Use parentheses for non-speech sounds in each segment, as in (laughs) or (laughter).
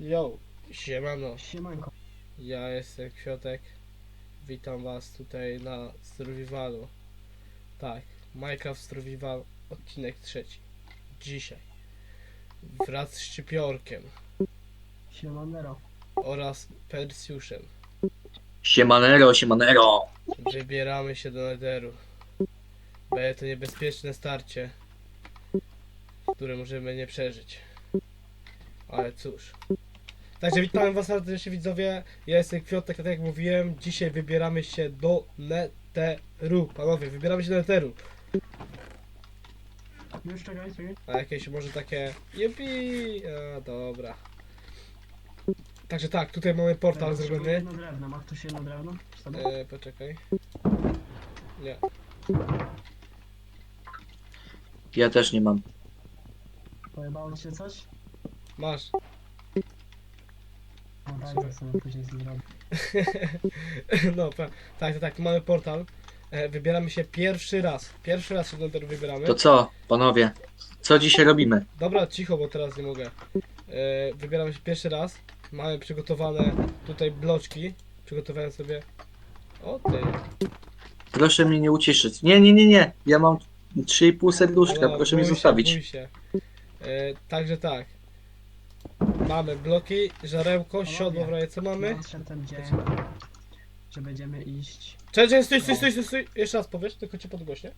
Yo, siemano, Siemanko. ja jestem Kwiatek. Witam was tutaj na Survivalu. Tak, Minecraft Survival, odcinek trzeci. Dzisiaj. Wraz z Szczypiorkiem Siemanero. oraz Persiuszem Siemanero, siemanero. wybieramy się do Netheru. Będzie to niebezpieczne starcie, które możemy nie przeżyć. Ale cóż. Także witam was serdecznie widzowie. Ja jestem Kwiatek, tak jak mówiłem. Dzisiaj wybieramy się do Netheru. Panowie, wybieramy się do Netheru. Już czekaj, czekaj. A jakieś może takie. Jupi! A dobra. Także tak, tutaj mamy portal Potrzebuję zrobiony. jedno drewno. Ma ktoś jedno drewno? Sobie? E, poczekaj. Nie. Ja też nie mam. Pojebało ci się coś? Masz. No daj to sobie później. (laughs) No, pa- tak, tak, tak, mamy portal. E, wybieramy się pierwszy raz. Pierwszy raz się do Netheru wybieramy. To co, panowie? Co dzisiaj robimy? Dobra, cicho, bo teraz nie mogę. E, wybieramy się pierwszy raz. Mamy przygotowane tutaj bloczki. Przygotowałem sobie. O ty. Proszę mnie nie ucieszyć. Nie, nie, nie, nie. Ja mam 3,5 serduszka, Dobra, proszę mnie bój się, zostawić. bój się. E, także tak. Mamy bloki, żarełko, siodło w razie co mamy. Nadszedł ten dzień, że będziemy iść. Czekaj, stój, stój, stój, stój, stój. Jeszcze raz powiesz, tylko cię podgłośnie.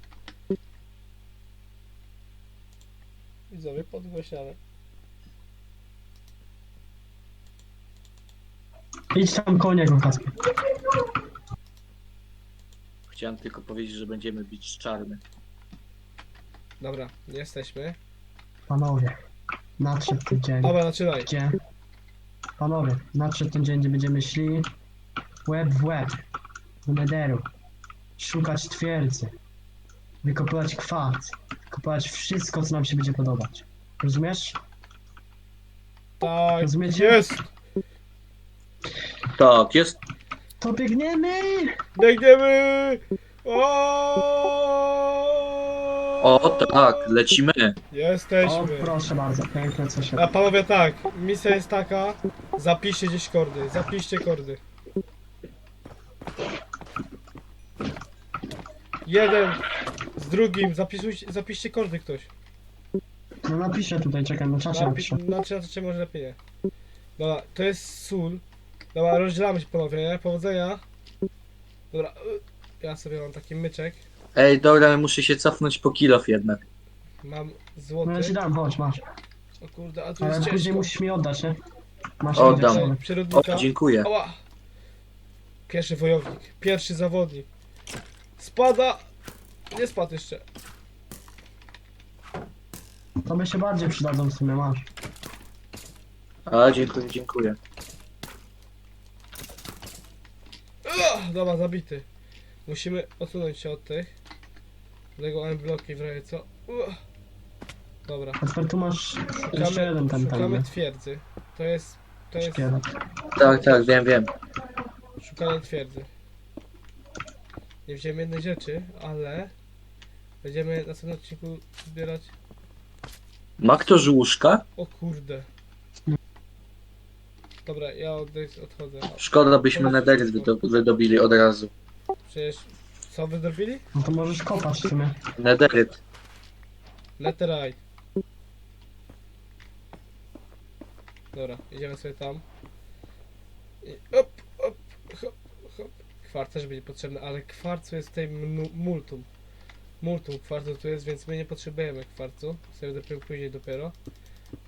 Widzowie, podgłośniamy. Idź tam konia, Kasper. Chciałem tylko powiedzieć, że będziemy bić czarny. Dobra, jesteśmy. Panowie, nadszedł ten dzień. Dobra, zaczynaj. Gdzie? Panowie, nadszedł ten dzień, gdzie będziemy szli łeb w łeb do Nederu. Szukać twierdzy. Wykopywać kwarc. Wykopywać wszystko, co nam się będzie podobać. Rozumiesz? Tak, Rozumiecie? jest! Tak, jest. To biegniemy! Biegniemy! O! O, tak, lecimy. O, Jesteśmy. proszę bardzo, piękne co się... A panowie tak, misja jest taka, zapiszcie gdzieś kordy, zapiszcie kordy. Jeden z drugim, zapisujcie, zapiszcie kordy ktoś. No napiszę tutaj, czekaj, na czacie Napisz, napiszę. znaczy, na co może lepiej nie. Dobra, to jest sól. Dobra, rozdzielamy się panowie, nie? Powodzenia. Dobra, y, ja sobie mam taki myczek. Ej, dobra, muszę się cofnąć po kilof jednak. Mam No ja ci złoty. dam, chodź, masz. O kurde, a tu Ale jest później ciężko. musisz mi oddać, nie? Masz Oddam. O, dziękuję. Ała! Pierwszy wojownik, pierwszy zawodnik. Spada! Nie spadł jeszcze. To by się bardziej przydadzą w sumie, masz. A, dziękuję, dziękuję. Ugh, dobra, zabity. Musimy odsunąć się od tych. Dlatego mam bloki w razie co. Ugh. Dobra. Kasper, tu masz jeszcze Szukamy, jeden ten tam, szukamy twierdzy. To jest. To jest Szkielet. Tak, tak, wiem, wiem. szukanie twierdzy. Nie wziąłem jednej rzeczy, ale będziemy na następnym odcinku zbierać. Ma ktoś łóżka? O kurde. Dobra, ja odejść, odchodzę. Szkoda, byśmy nedery wydo- wydobili od razu. Przecież co wy zrobili? No to możesz kopać w sumie. Nederyt. Letterite. Dobra, idziemy sobie tam. I op, op, hop, hop. Kwarc też będzie potrzebny, ale kwarcu jest tutaj mnu- multum. Multum kwarcu tu jest, więc my nie potrzebujemy kwarcu. Sobie dopiero później dopiero.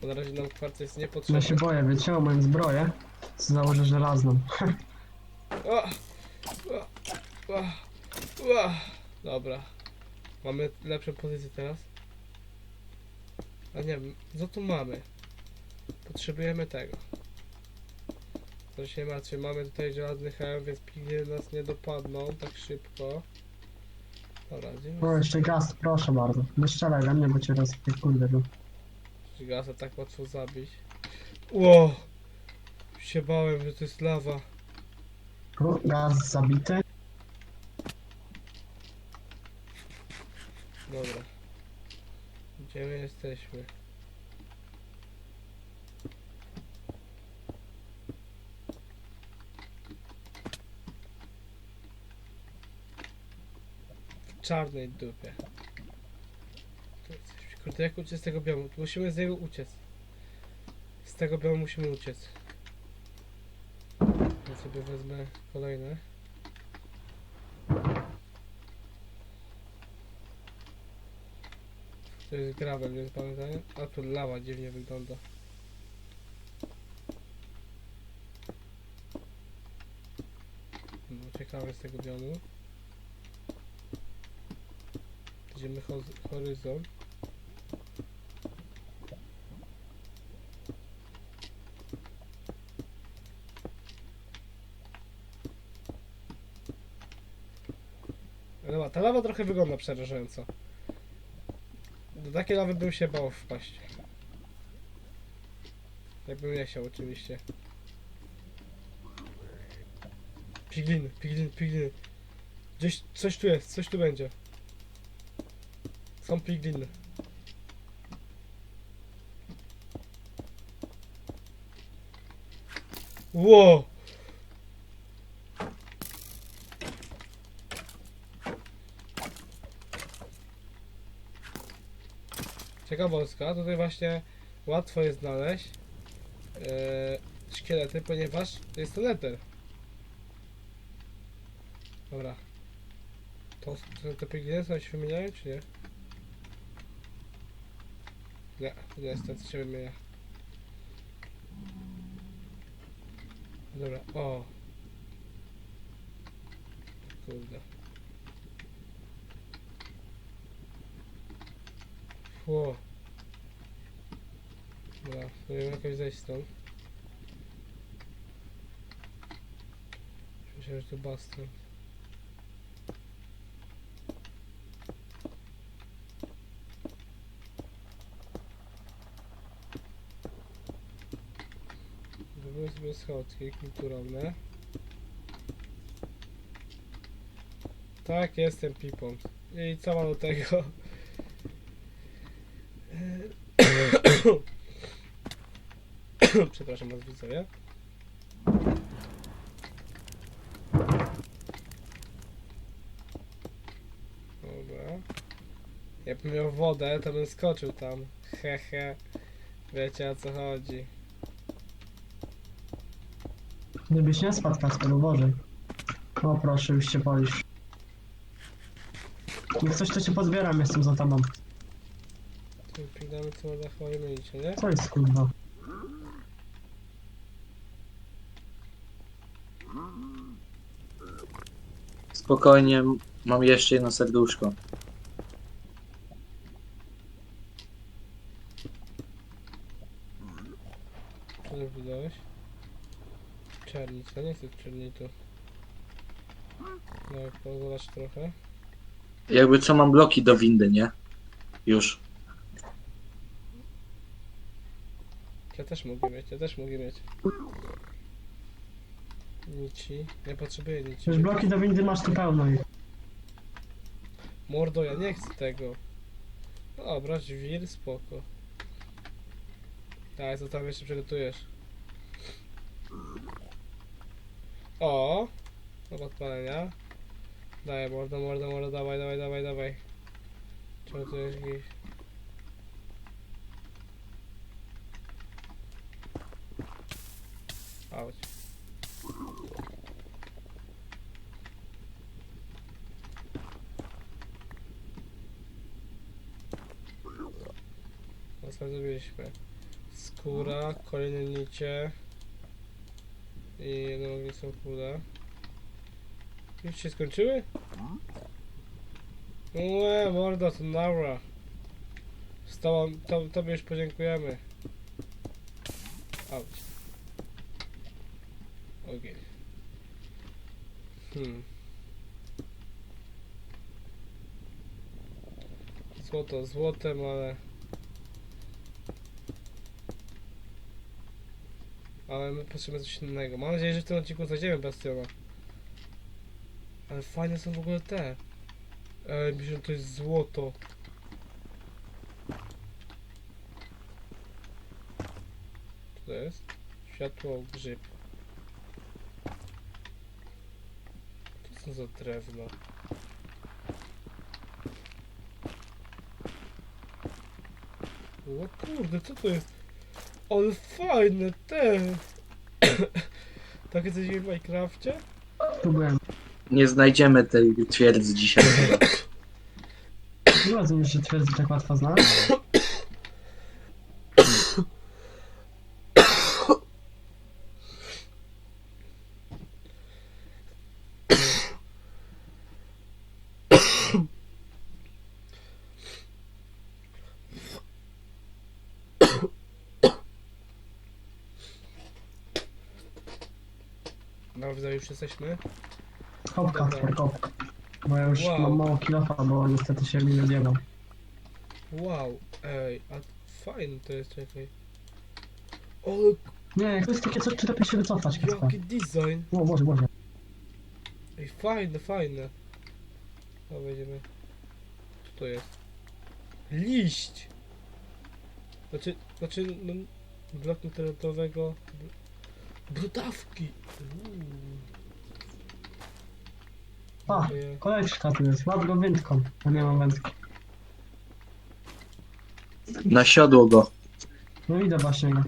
Bo na razie nam kwarc jest Ja niepotrzebny. się boję, wyciąłem zbroję. Założę żelazną. (laughs) O! O! O! O! Dobra. Mamy lepszą pozycję teraz. A nie wiem, co tu mamy? Potrzebujemy tego. To się martwię, mamy tutaj żelazny hełm, więc pignie nas nie dopadną tak szybko. Dobra, gdzie O, jeszcze gaz, proszę bardzo. Nie strzelaj we mnie, bo cię raz kurde jest gasa tak łatwo zabić? Ło! Się bałem, że to jest lawa. Gaz zabity. jesteśmy. W czarnej dupie. Kurde, jak uciec z tego biomu? Musimy z niego uciec. Z tego biomu musimy uciec. Ja sobie wezmę kolejne. To jest gravel, więc pamiętaj. A tu lawa dziwnie wygląda. No, Uciekamy z tego biomu. Idziemy ho- horyzont. Dobra, ta lawa trochę wygląda przerażająco. Do takiej lawy bym się bał wpaść. Jakbym nie chciał oczywiście. Pigliny, pigliny, pigliny. Gdzieś coś tu jest, coś tu będzie. Są pigliny. Ło! Ciekawostka, tutaj właśnie łatwo jest znaleźć e, szkielety, ponieważ jest to nether. Dobra. To, to te pigliny się wymieniają, czy nie? Nie, nie jest ten, co się wymienia. Dobra, o. Kurde. Ło. Dobra, spróbujemy jakoś zejść stąd. Że to bastion. Zrobimy schodki kulturalne. Tak, jestem pipą. I co mam do tego? (coughs) Przepraszam was widzowie. Dobra. Jakbym miał wodę, to bym skoczył tam. Hehe. Wiecie o co chodzi. Gdybyś nie spadł, Kasper, uważaj. O proszę, już się boisz. Jak coś to cię pozbieram, jestem za tobą. Pingamy co można chyba wymienić, nie? Co jest kurwa? Spokojnie, mam jeszcze jedno serduszko. Co tu wydałeś? Czernica, nie chcę czernitu. No, pozwalasz trochę. Jakby co mam bloki do windy, nie? Już. Ja też mogę mieć, ja też mogę mieć. Nici. Nie potrzebuję nici. Już bloki do windy masz tu pełno ich. Mordo, ja nie chcę tego. Dobra, żwir, spoko. Tak, co tam jeszcze przygotujesz? O! Do podpalenia. Daj, mordo, mordo, mordo, dawaj, dawaj, dawaj, dawaj. Czemu tu jest jakiś... Auć. No co zrobiliśmy? Skóra, kolejne nicie i jedno ognisko kuda. Już się skończyły? Łe, mordo, to naura. Z tobą, to, tobie już podziękujemy. Auć. Ogień. Hmm. Złoto złotem, ale... ale my potrzebujemy coś innego. Mam nadzieję, że w tym odcinku znajdziemy Bastiona. Ale fajne są w ogóle te. Ej, myślę, że to jest złoto. Co to jest? Światło grzyb. Co są za drewno? O kurde, co to jest? Ale fajne, te! (coughs) Takie coś w Minecrafcie? Tu byłem. Nie znajdziemy tej twierdzy dzisiaj. Nie rozumiem, że twierdzy tak łatwo znaleźć. (coughs) Widzę, już jesteśmy. Hop, Dobra. Kasper, hop. Bo ja już Wow. mam mało kilofa, bo niestety się nie odjebam. Wow, ej, a fajne to jest, czekaj. Ale Nie, to jest takie coś, czy lepiej się wycofać, Kasper. jaki design! O, Boże, Boże. Ej, fajne, fajne. O, wejdziemy. Co to jest? Liść! Znaczy, znaczy, no, blok internetowego. Brudawki! A, kolejeczka tu jest. Łap go wędką. Ja nie mam wędki. Na siodło go. No idę właśnie go.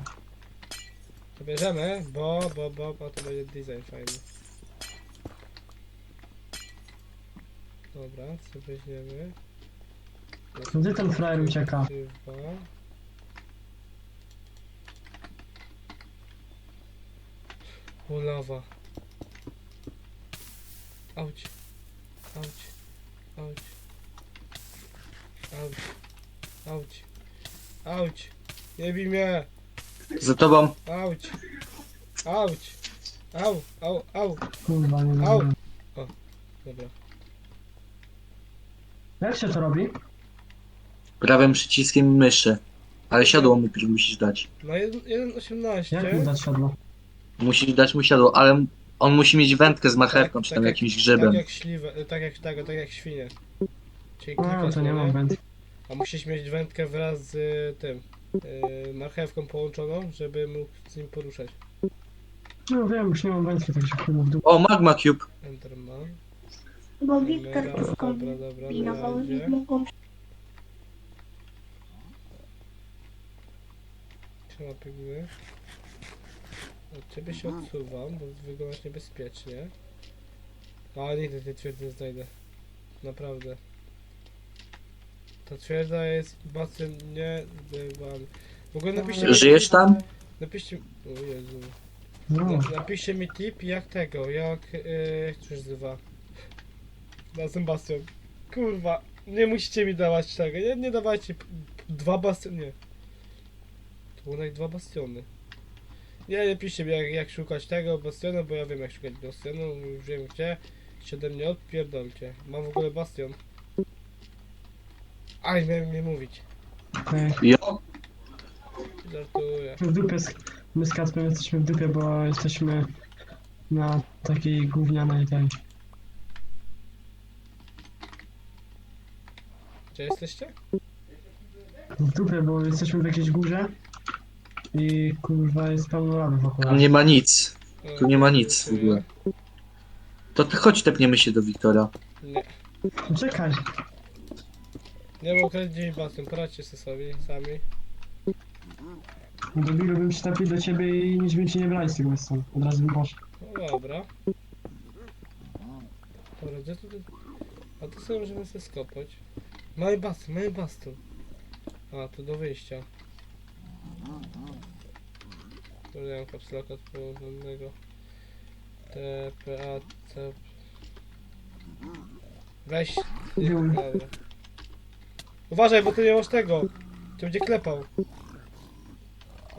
To bierzemy, bo, bo, bo, bo to będzie design fajny. Dobra, co weźmiemy? Gdzie ten frajer ucieka? Chyba. O, lawa. Auć. Auć. Auć. Auć. Auć. Auć. Nie bij mnie. Za tobą. Auć. Auć. Au, au, au. Kurwa, nie Au. wiem. Dobra. Jak się to robi? Prawym przyciskiem myszy. Ale siodło mi musisz dać. Na 1.18. Jak mu dać siodło? Musisz dać mu siodło, ale on musi mieć wędkę z marchewką, Tak, czy tak tam jak- jakimś Tak grzybem. jak śliwe, tak jak tego, tak jak świnie. Czyli A, klikasz to nie mam wędki. A musisz mieć wędkę wraz z y, tym y, marchewką połączoną, żeby mógł z nim poruszać. No wiem, już nie mam wędki, tak się chyba w dół. O, Magma Cube. Enderman. Bo Wiktor to dobra, skombinował, razie. mogą Siema piguły. Od ciebie się odsuwam, bo wyglądasz niebezpiecznie. A nigdy tej twierdzy nie znajdę. Naprawdę. Ta twierdza jest basen niezbywany. W ogóle napiszcie mi- Żyjesz tam? Napiszcie... O Jezu. No, Na, napiszcie mi tip jak tego, jak... Yy, jak to się nazywa? (laughs) Na ten bastion. Kurwa, nie musicie mi dawać tego, nie, nie dawajcie p- p- dwa bastiony, nie. To było jak dwa bastiony. Nie, nie piszcie mi jak, jak szukać tego bastionu, bo ja wiem jak szukać bastionu, już wiem gdzie. Się ode mnie odpierdolcie. Mam w ogóle bastion. Aj, miałem nie mówić. okej. Jo. Żartuję. W dupie, z- my z Kacpem jesteśmy w dupie, bo jesteśmy na takiej gównianej tej. Gdzie jesteście? W dupie, bo jesteśmy w jakiejś górze i kurwa jest pełno lawy wokół. Tam nie ma nic. Tu nie ma nic w ogóle. To ty chodź, tepniemy się do Wiktora. Nie. Czekaj, Nie bo kręci bastion, poradźcie sobie sobie sami. debilu bym się tapił do ciebie i nic bym ci nie brali z tego miejsca. Od razu bym poszedł. No dobra. Dobra, gdzie tu... A tu sobie możemy sobie skopać. Mały baston, mały baston. A, tu do wyjścia. Użyłem kapslaka od położonego. TPA, C... Weź... Dobra. Uważaj, bo ty nie masz tego. Cię będzie klepał.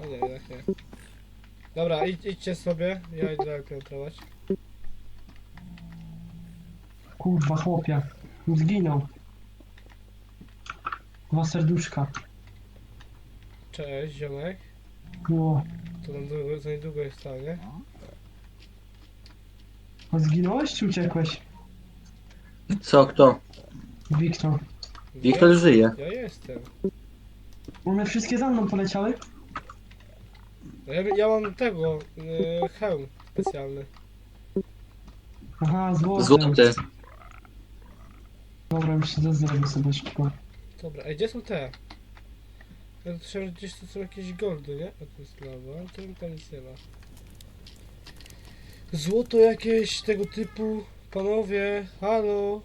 O nie, jednak nie. Dobra, idź, idźcie sobie. Ja idę piątrować. Kurwa chłopie. Zginął. Dwa serduszka. Cześć, ziomek. Ło. To nam długo, za niedługo jest stanie. A zginąłeś czy uciekłeś? Co, kto? Wiktor. Wiktor żyje. Ja jestem. One wszystkie za mną poleciały? No Ja, ja mam tego, yy, hełm specjalny. Aha, złote. Złoty. Dobra, już się zrobię sobie szybko. Dobra, ej, gdzie są te? Ja słyszałem, że gdzieś są jakieś goldy, nie? A tu jest lawa, ale to tam nic nie ma. Złoto jakieś tego typu. Panowie, halo.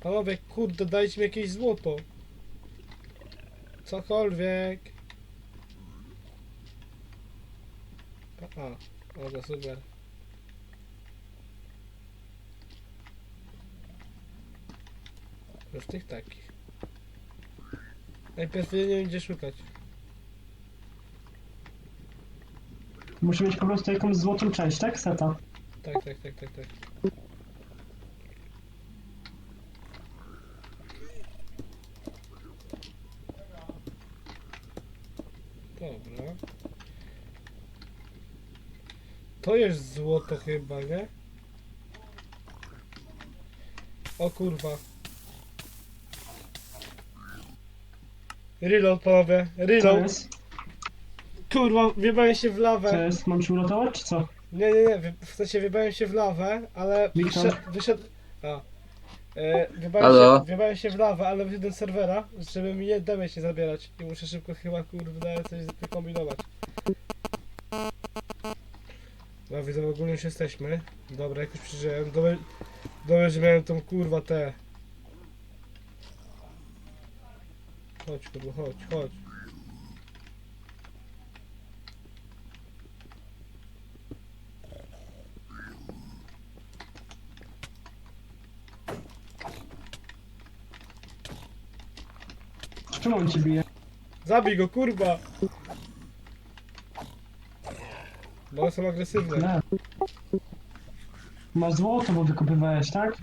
Panowie, kurde, dajcie mi jakieś złoto. Cokolwiek. A, dobra, super. Już tych takich. Najpierw nie wiem gdzie szukać. Muszę mieć po prostu jakąś złotą część, tak? Seta. Tak, tak, tak, tak, tak. Dobra. To jest złoto chyba, nie? O kurwa. Reload panowie, Co reload. jest? Kurwa, wjebałem się w lawę. Co jest? Mam ci uratować, czy co? Nie, nie, nie, wy- w sensie wybałem się w lawę, ale Wiktor? wyszedł, wyszedł a, e, wybałem, Halo? się, się w lawę, ale wyszedłem z serwera, żeby mi nie damage nie zabierać i muszę szybko chyba kurde coś wykombinować. No widzę, ogólnie już jesteśmy. Dobra, jakoś przeżyłem. Dobrze, dobrze, że miałem tą kurwa tę. Chodź kurwa, chodź, chodź. Czemu on cię bije? Zabij go, kurwa! Bo one są agresywne. Nie. Masz złoto, bo wykopywałeś, tak?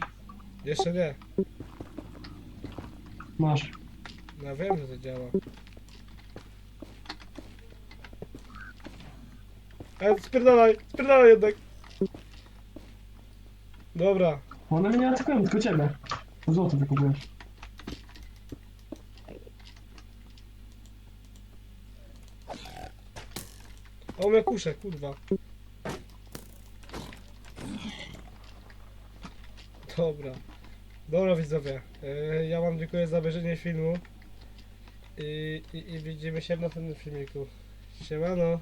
Jeszcze nie. Masz. No wiem, że to działa. Ale spierdalaj, spierdalaj jednak. Dobra, One mnie nie atakują, tylko ciebie. Złoto wykopujesz. o mnie kuszę, kurwa. Dobra. Dobra widzowie, e, ja wam dziękuję za obejrzenie filmu i, i, widzimy się w następnym filmiku. Siemano.